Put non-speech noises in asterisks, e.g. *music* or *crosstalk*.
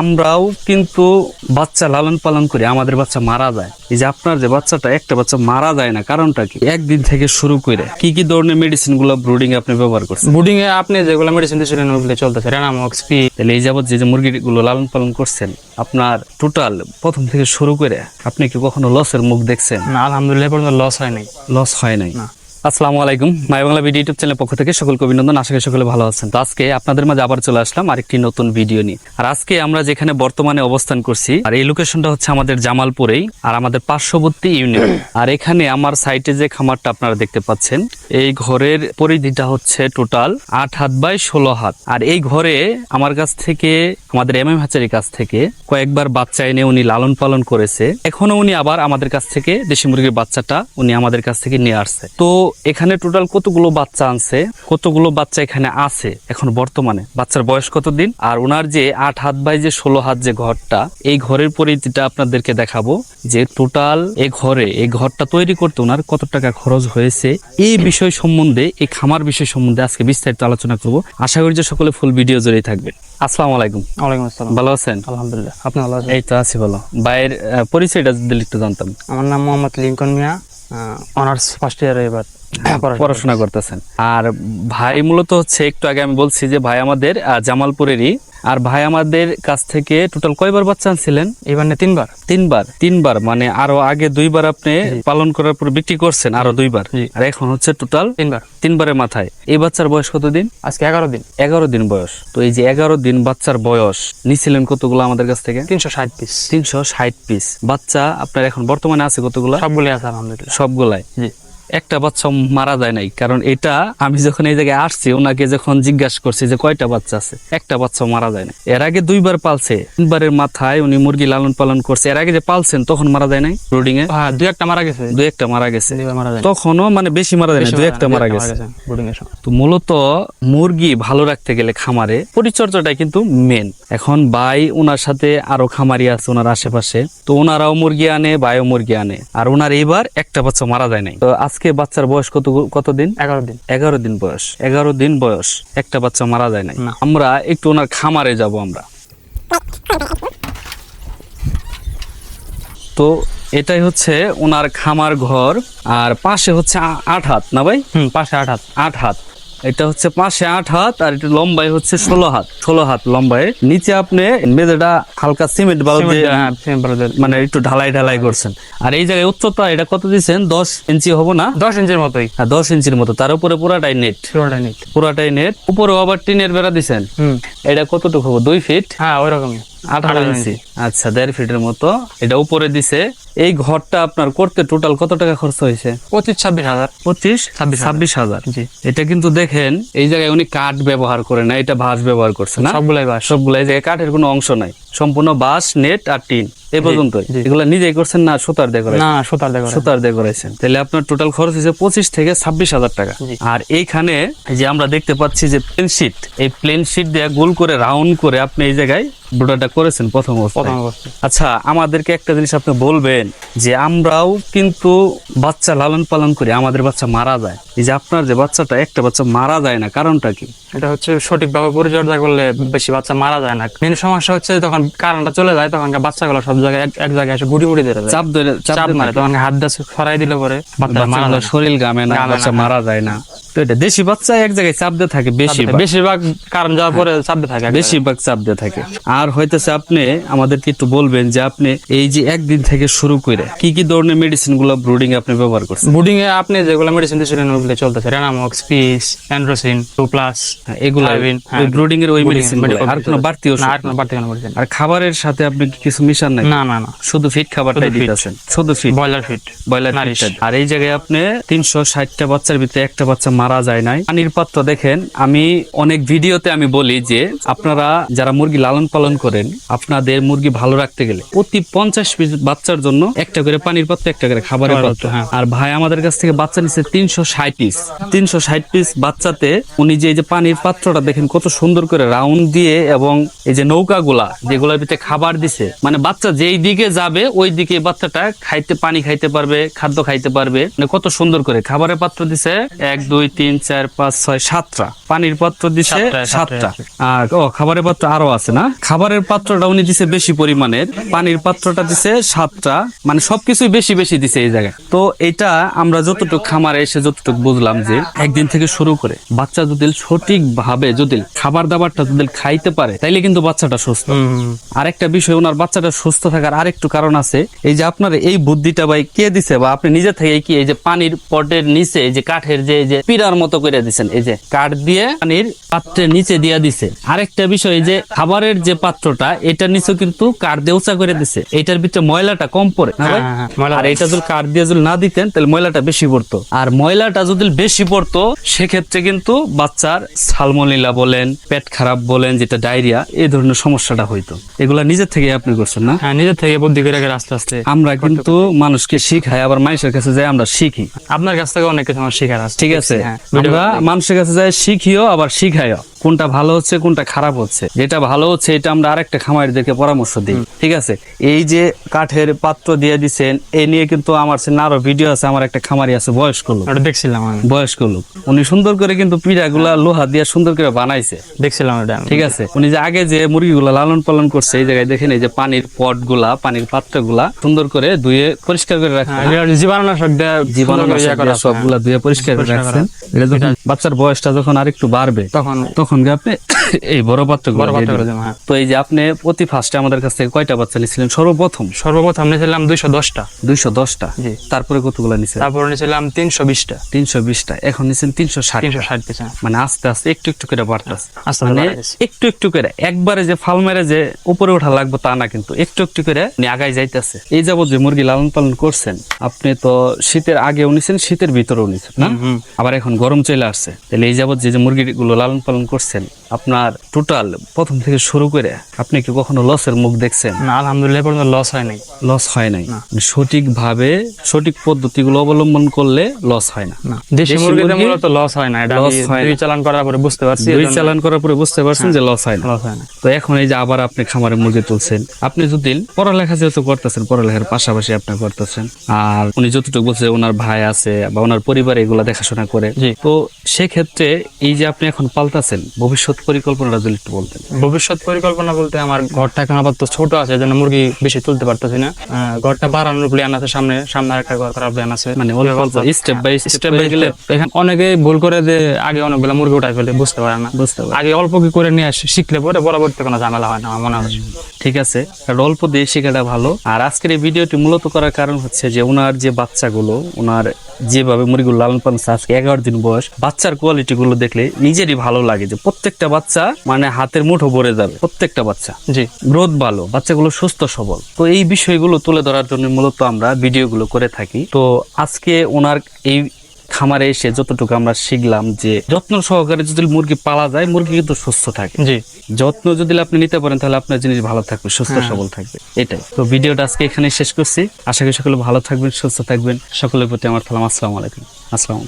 আমরাও কিন্তু বাচ্চা লালন পালন করি আমাদের বাচ্চা মারা যায়। এই যে আপনার যে বাচ্চাটা একটা বাচ্চা মারা যায় না কারণটা কি? একদিন থেকে শুরু করে কি কি ধরনের মেডিসিনগুলো ব্রুডিং আপনি ব্যবহার করছেন? বুডিং এ আপনি যেগুলো মেডিসিন দিয়েছিলেন ওগুলো চলতেছে। রেনামক্স পি তাহলে এই যাবত যে যে মুরগিগুলো লালন পালন করছেন আপনার টোটাল প্রথম থেকে শুরু করে আপনি কি কখনো লসের মুখ দেখছেন? না আলহামদুলিল্লাহ পর্যন্ত লস হয় নাই। লস হয় নাই। না। আসসালামু আলাইকুম। মাই বাংলা ভিডিও ইউটিউব চ্যানেলের পক্ষ থেকে সকলকে অভিনন্দন। আশা করি সকলে ভালো আছেন। তো আজকে আপনাদের মাঝে আবার চলে আসলাম আরেকটি নতুন ভিডিও নিয়ে। আর আজকে আমরা যেখানে বর্তমানে অবস্থান করছি, আর এই লোকেশনটা হচ্ছে আমাদের জামালপুরেই, আর আমাদের পার্শ্ববর্তী ইউনিয়ন। আর এখানে আমার সাইটে যে খামারটা আপনারা দেখতে পাচ্ছেন, এই ঘরের পরিধিটা হচ্ছে টোটাল আট হাত বাই ষোলো হাত। আর এই ঘরে আমার কাছ থেকে, আমাদের এম এম হাচারির কাছ থেকে কয়েকবার বাচ্চা এনে উনি লালন পালন করেছে। এখনও উনি আবার আমাদের কাছ থেকে দেশি মুরগির বাচ্চাটা উনি আমাদের কাছ থেকে নিয়ে আসছে। তো এখানে টোটাল কতগুলো বাচ্চা আনছে? কতগুলো বাচ্চা এখানে আছে এখন বর্তমানে? বাচ্চার বয়স কতদিন? আর ওনার যে আট হাত বাই যে ষোলো হাত যে ঘরটা এই ঘরের পরিধিটা আপনাদেরকে দেখাবো যে টোটাল এই ঘরে এই ঘরটা তৈরি করতে ওনার কত টাকা খরচ হয়েছে? এই বিষয় সম্বন্ধে এই খামার বিষয় সম্বন্ধে আজকে বিস্তারিত আলোচনা করব। আশা করি যে সকলে ফুল ভিডিও জড়িয়ে থাকবেন। আসসালামু আলাইকুম। ওয়ালাইকুম আসসালাম। ভালো আছেন? আলহামদুলিল্লাহ। আপনি ভালো আছেন? এই তো আছি ভালো। ভাইয়ের পরিচয়টা দিলে একটু জানতাম। আমার নাম Mohammad Lincoln Miah honours first year এবার। পড়াশোনা পড়াশোনা করতেছেন। আর ভাই মূলত হচ্ছে একটু আগে আমি বলছি যে ভাই আমাদের জামালপুরেরই। আর ভাই আমাদের কাছ থেকে টোটাল কয়বার বাচ্চা আনছিলেন? এবার তিনবার। তিনবার? তিনবার মানে আরও আগে দুইবার আপনি পালন করার পর বিক্রি করছেন আরও দুইবার। আর এখন হচ্ছে টোটাল তিনবার। তিনবারের মাথায়। এই বাচ্চার বয়স কতদিন? আজকে এগারো দিন। এগারো দিন বয়স। তো এই যে এগারো দিন বাচ্চার বয়স নিছিলেন কতগুলো আমাদের কাছ থেকে? তিনশো ষাট পিস। তিনশো ষাট পিস। বাচ্চা আপনার এখন বর্তমানে আছে কতগুলো? সবগুলো আছে আলহামদুলিল্লাহ। সবগুলাই। একটা বাচ্চা মারা যায় নাই। কারণ এটা আমি যখন এই জায়গায় আসছি ওনাকে যখন জিজ্ঞাসা করছি যে কয়টা বাচ্চা আছে একটা বাচ্চা মারা যায় না এর আগে দুইবার পালছে। তিনবারের মাথায় উনি মুরগি লালন পালন করছে। এর আগে যে পালছেন তখন মারা যায় নাই ব্রুডিং এ দুই একটা মারা গেছে। দুই একটা মারা গেছে। তখনও মানে বেশি মারা যায় না দুই একটা মারা গেছে। তো মূলত মুরগি ভালো রাখতে গেলে খামারে পরিচর্যাটাই কিন্তু মেন এখন ভাই ওনার সাথে আরও খামারি আছে ওনার আশেপাশে। তো ওনারাও মুরগি আনে ভাইও মুরগি আনে। আর ওনার এবার একটা বাচ্চা মারা যায় নাই। তো আজকে বাচ্চার বয়স কত কতদিন এগারো দিন। এগারো দিন বয়স। এগারো দিন বয়স। একটা বাচ্চা মারা যায় নাই। না। আমরা একটু ওনার খামারে যাব আমরা। তো এটাই হচ্ছে ওনার খামার ঘর। আর পাশে হচ্ছে আট হাত না ভাই? পাশে আট হাত। আট হাত। এটা হচ্ছে পাশে আট হাত আর এটা লম্বাই হচ্ছে ষোলো হাত। ষোলো হাত লম্বায় নিচে আপনি মেঝেটা হালকা সিমেন্ট বালু দিয়ে হ্যাঁ মানে একটু ঢালাই ঢালাই করছেন। আর এই জায়গায় উচ্চতা এটা কত দিচ্ছেন? দশ ইঞ্চি হব না? দশ ইঞ্চির মতোই। হ্যাঁ দশ ইঞ্চির মতো। তার উপরে পুরাটাই নেট। পুরোটা নিট। পুরাটাই নেট। উপরে আবার টিনের বেড়া দিচ্ছেন। এটা কতটুকু হব? দুই ফিট? হ্যাঁ ওই রকমই আঠারো ইঞ্চি। আচ্ছা দেড় ফিটের মতো। এটা উপরে দিছে। এই ঘরটা আপনার করতে টোটাল কত টাকা খরচ হয়েছে? পঁচিশ ছাব্বিশ হাজার। পঁচিশ ছাব্বিশ হাজার। ছাব্বিশ হাজার। জি। এটা কিন্তু দেখেন এই জায়গায় উনি কাঠ ব্যবহার করে না এটা ভাঁজ ব্যবহার করছে না? সবগুলাই বাস সবগুলো এই জায়গায় কাঠের কোনো অংশ নাই। সম্পূর্ণ বাঁশ নেট আর টিন। জি। এগুলো নিজেই করছেন না সুতার দিয়ে করে না সুতার দেখো সুতার দিয়ে করেছেন তাহলে আপনার টোটাল খরচ হয়েছে পঁচিশ থেকে ছাব্বিশ হাজার টাকা। আর এইখানে এই যে আমরা দেখতে পাচ্ছি যে প্লেন শিট এই প্লেন শিট দিয়ে গোল করে রাউন্ড করে আপনি এই জায়গায় ব্রোডারটা করেছেন প্রথম আচ্ছা আমাদেরকে একটা জিনিস আপনি বলবেন যে আমরাও কিন্তু বাচ্চা লালন পালন করি আমাদের বাচ্চা মারা যায়। এই যে আপনার যে বাচ্চাটা একটা বাচ্চা মারা যায় না কারণটা কি? এটা হচ্ছে সঠিকভাবে পরিচর্যা করলে বেশি বাচ্চা মারা যায় না। মেন সমস্যা হচ্ছে যখন কারেন্টটা চলে যায় তখন বাচ্চাগুলো সব জায়গায় এক- জায়গায় এসে গুড়ি মুড়ি ধরে চাপ ধরে চাপ মারে তখন হাত দিয়ে সরাই দিলে পরে বাচ্চা। শরীর গামে না বাচ্চা। মারা যায় না। তো এটা দেশি বাচ্চা এক জায়গায় চাপ দিয়ে থাকে বেশি বেশিরভাগ। কারণ যাওয়ার পরে চাপ দিয়ে থাকে। বেশিরভাগ চাপ দিয়ে থাকে। আর হইতেছে আপনি আমাদেরকে একটু বলবেন যে আপনি এই যে একদিন থেকে শুরু করে কি কি ধরনের মেডিসিনগুলো ব্রুডিং আপনি ব্যবহার করছেন? বুডিং এ আপনি যেগুলো মেডিসিন দিয়েছিলেন ওগুলো চলতেছে। Renamox piece Androcin two plus হ্যাঁ, এগুলো হ্যাঁ, ব্রুডিং এর ওই মেডিসিন medical আর কোনো বাড়তি ওষুধ আর কোনো বাড়তি কোনো মেডিসিন আর খাবারের সাথে আপনি কি কিছু মিশান নাই না না না। শুধু ফিট খাবারটাই। দিতেছেন? শুধু feed broiler feed broiler feed আর এই জায়গায় আপনি তিনশো ষাটটা বাচ্চার ভিতরে একটা বাচ্চা মারা যায় নাই। পানির পাত্র দেখেন আমি অনেক ভিডিওতে আমি বলি যে আপনারা যারা মুরগি লালন পালন করেন আপনাদের মুরগি ভালো রাখতে গেলে প্রতি পঞ্চাশ পিস বাচ্চার জন্য একটা করে পানির পাত্র একটা করে খাবারের পাত্র, হ্যাঁ। আর ভাই আমাদের কাছ থেকে বাচ্চা নিচ্ছে তিনশো ষাট পিস তিনশো ষাট পিস বাচ্চাতে উনি যে এই যে পানির পাত্রটা দেখেন কত সুন্দর করে রাউন্ড দিয়ে এবং এই যে নৌকাগুলা যেগুলোর ভিতরে খাবার দিছে। মানে বাচ্চা যেই দিকে যাবে ওই দিকে বাচ্চাটা খাইতে পানি খাইতে পারবে খাদ্য খাইতে পারবে। মানে কত সুন্দর করে খাবারের পাত্র দিছে। এক দুই তিন চার পাঁচ ছয় সাতটা। পানির পাত্র দিছে সাতটা, আর ও খাবারের পাত্র আরও আছে না? খাবারের পাত্রটা উনি দিছে বেশি পরিমাণের। পানির পাত্রটা দিছে সাতটা। মানে সবকিছুই বেশি বেশি দিছে এই জায়গায়। তো এটা আমরা যতটুকু খামারে এসে যতটুকু বুঝলাম যে একদিন থেকে শুরু করে বাচ্চা যদি সঠিক ভাবে যদি খাবার দাবারটা যদি খাইতে পারে তাইলে কিন্তু বাচ্চাটা সুস্থ। আরেকটা বিষয় ওনার বাচ্চাটা সুস্থ থাকার আরেকটু কারণ আছে। এই যে আপনার এই বুদ্ধিটা ভাই কে দিছে বা আপনি নিজে থেকে কি এই যে পানির পটের নিচে এই যে কাঠের যে এই যে পিরার মতো করে দিছেন এই যে কাঠ দিয়ে পানির পাত্রের নিচে দিয়ে দিছে। আরেকটা বিষয় এই যে খাবারের যে পাত্রটা এটার নিচে কিন্তু কাঠ দিয়ে উঁচা করে দিছে। এটার ভিতরে ময়লাটা কম পড়ে হ্যাঁ, হ্যাঁ, আর এটা যদি কাঠ দিয়ে যদি না দিতেন তাহলে ময়লাটা বেশি পড়তো। আর ময়লাটা যদি বেশি পড়তো সেক্ষেত্রে কিন্তু বাচ্চার সালমোনিলা বলেন পেট খারাপ বলেন যেটা ডায়রিয়া এই ধরনের সমস্যাটা হইতো। এগুলা নিজের থেকে আপনি করছেন না? হ্যাঁ নিজের থেকে বুদ্ধি করে রাখেন আস্তে আস্তে আমরা কিন্তু মানুষকে শিখাই আবার মানুষের কাছে যাই আমরা শিখি। আপনার কাছ থেকে অনেক কিছু আমার শিখার আছে। ঠিক আছে? হ্যাঁ, আমরা মানুষের কাছে যাই শিখিও আবার শিখাইও। কোনটা ভালো হচ্ছে কোনটা খারাপ হচ্ছে। যেটা ভালো হচ্ছে এটা আমরা আরেকটা খামারিদেরকে পরামর্শ দিই ঠিক আছে? এই যে কাঠের পাত্র দিয়ে দিছেন এ নিয়ে কিন্তু আমার সে আরও ভিডিও আছে আমার একটা খামারি আছে বয়স্ক লোক। দেখছিলাম বয়স্ক লোক। উনি সুন্দর করে কিন্তু পিঠাগুলা লোহা দিয়ে সুন্দর করে বানাইছে। দেখছিলাম ঠিক আছে? উনি যে আগে যে মুরগিগুলা লালন পালন করছে এই জায়গায় দেখেন এই যে পানির পটগুলা পানির পাত্রগুলা সুন্দর করে ধুয়ে পরিষ্কার করে রাখছে। হ্যাঁ, জীবাণুনাশক ইয়ে জীবাণুনাশক আছে, সবগুলা ধুয়ে পরিষ্কার করে রাখছেন। এটা যখন বাচ্চার বয়সটা যখন আরেকটু বাড়বে হ্যাঁ। তখন তখন আপনি *coughs* এই বড় পাত্রগুলো হ্যাঁ। তো এই যে আপনি প্রতি ফার্স্টে আমাদের কাছ থেকে কয়টা বাচ্চা নিয়েছিলেন? সর্বপ্রথম? সর্বপ্রথম নিয়েছিলাম দুইশো দশটা। দুইশো দশটা? জি। তারপরে কতগুলো তারপর নিয়েছিলাম তিনশো বিশটা। তিনশো বিশটা। এখন নিছেন তিনশো ষাট। তিনশো ষাট পিস হ্যাঁ। মানে আস্তে আস্তে একটু একটু করে বাড়তেছে। মানে একটু একটু করে একবারে যে ফাল মেরে যে উপরে ওঠা লাগবে তা না কিন্তু একটু একটু করে আগায় যাইতেছে। এই যাবত যে মুরগি লালন পালন করছেন আপনি তো শীতের আগে উনিছেন শীতের ভিতরেও নিছেন না? আবার এখন গরম চলে আসছে। তাহলে এই যাবত যে যে মুরগিগুলো লালন পালন করছেন আপনার টোটাল প্রথম থেকে শুরু করে আপনি কি কখনো লসের মুখ দেখছেন? না আলহামদুলিল্লাহ পর্যন্ত লস হয় নাই। লস হয় নাই? সঠিক ভাবে সঠিক পদ্ধতিগুলো অবলম্বন করলে লস হয় না। দেশি মুরগিতে মূলত লস হয় না এটা দুই চালান করার পরে বুঝতে পারছি দুই চালান করার পরে বুঝতে পারছেন যে লস হয় না। তো এখন এই যে আবার আপনি খামারে মুরগি তুলছেন আপনি যদি পড়ালেখা যেহেতু করতেছেন পড়ালেখার পাশাপাশি আপনি করতেছেন আর উনি যতটুকু বলছে ওনার ভাই আছে বা ওনার পরিবার এগুলা দেখাশোনা করে। তো সেক্ষেত্রে এই যে আপনি এখন পাল্টাছেন ভবিষ্যৎ পরিকল্পনাটা যদি একটু বলতেন। ভবিষ্যৎ পরিকল্পনা বলতে আমার ঘরটা এখন আবার তো ছোট আছে জন্য মুরগি বেশি তুলতে পারতেছি না। ঘরটা বাড়ানোর প্ল্যান আছে সামনে সামনে একটা ঘর করার প্ল্যান আছে। মানে স্টেপ বাই স্টেপ বাই গেলে এখানে অনেকে ভুল করে যে আগে অনেকগুলো মুরগি উঠাই ফেলে বুঝতে পারে না। বুঝতে পারি। আগে অল্প কি করে নিয়ে আসি- শিখলে পরে পরবর্তীতে কোনো ঝামেলা হয় না আমার মনে হয়। ঠিক আছে কারণ অল্প দিয়ে শেখাটা ভালো। আর আজকের এই ভিডিওটি মূলত করার কারণ হচ্ছে যে ওনার যে বাচ্চাগুলো ওনার যেভাবে মুরগিগুলো লালন পালন আজকে এগারো দিন বয়স বাচ্চার কোয়ালিটি গুলো দেখলে নিজেরই ভালো লাগে যে প্রত্যেকটা বাচ্চা মানে হাতের মুঠো ভরে যাবে প্রত্যেকটা বাচ্চা। জি। গ্রোথ ভালো বাচ্চাগুলো সুস্থ সবল। তো এই বিষয়গুলো তুলে ধরার জন্য মূলত আমরা ভিডিওগুলো করে থাকি। তো আজকে ওনার এই খামারে এসে যতটুকু আমরা শিখলাম যে যত্ন সহকারে যদি মুরগি পালা যায় মুরগি কিন্তু সুস্থ থাকে। জি। যত্ন যদি আপনি নিতে পারেন তাহলে আপনার জিনিস ভালো থাকবে সুস্থ সবল থাকবে। এটাই। তো ভিডিওটা আজকে এখানে শেষ করছি। আশা করি সকলে ভালো থাকবেন সুস্থ থাকবেন। সকলের প্রতি আমার সালাম। আসসালামু আলাইকুম। আসসালামু